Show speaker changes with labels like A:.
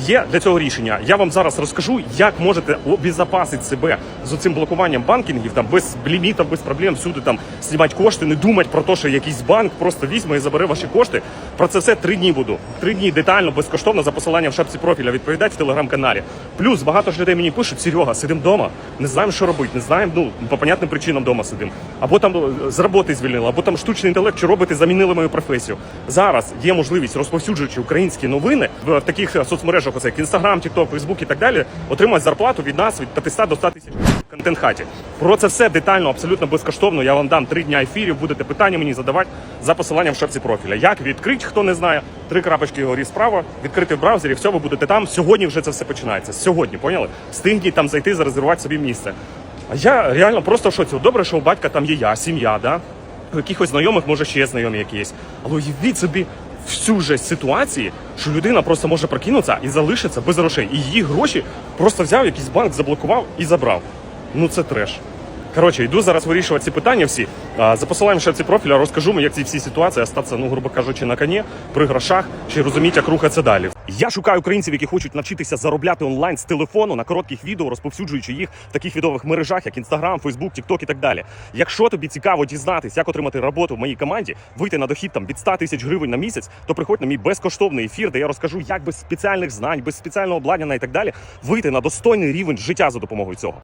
A: Є для цього рішення. Я вам зараз розкажу, як можете обезопасити себе з цим блокуванням банкінгів, там без лімітів, без проблем, всюди там знімати кошти, не думати про те, що якийсь банк просто візьме і забере ваші кошти. Про це все три дні буду. Три дні детально, безкоштовно за посиланням в шапці профіля відповідати в телеграм-каналі. Плюс багато ж людей мені пишуть: Серега, сидимо вдома, не знаємо, що робити, не знаємо, ну по понятним причинам вдома сидимо. Або там е, з роботи звільнили, або там штучний інтелект чи роботи замінили мою професію. Зараз є можливість, розповсюджуючи українські новини в таких е, соцмережах, оце як Інстаграм, Тікток, Фейсбук і так далі, отримати зарплату від нас від 500 до 100 тисяч контент хаті. Про це все детально, абсолютно безкоштовно. Я вам дам три дня ефірів. Будете питання мені задавати за посиланням в шапці профіля. Як відкрити, хто не знає, три крапочки горі справа, відкрити в браузері, все, ви будете там. Сьогодні вже це все починається. Сьогодні, поняли? Встигніть там зайти, зарезервувати собі місце. А я реально просто в шоці. Добре, що у батька там є я, сім'я, да? У якихось знайомих, може, ще є знайомі якісь. Але уявіть собі всю же ситуації, що людина просто може прокинутися і залишиться без грошей. І її гроші просто взяв якийсь банк, заблокував і забрав. Ну це треш. Коротше, йду зараз вирішувати ці питання всі. За посиланням ще ці профіля розкажу як ці всі ситуації остатися, ну, грубо кажучи, на коні, при грошах, чи розуміти, як рухатися далі. Я шукаю українців, які хочуть навчитися заробляти онлайн з телефону на коротких відео, розповсюджуючи їх в таких відових мережах, як Instagram, Facebook, TikTok і так далі. Якщо тобі цікаво дізнатись, як отримати роботу в моїй команді, вийти на дохід там від 100 тисяч гривень на місяць, то приходь на мій безкоштовний ефір, де я розкажу, як без спеціальних знань, без спеціального обладнання і так далі, вийти на достойний рівень життя за допомогою цього.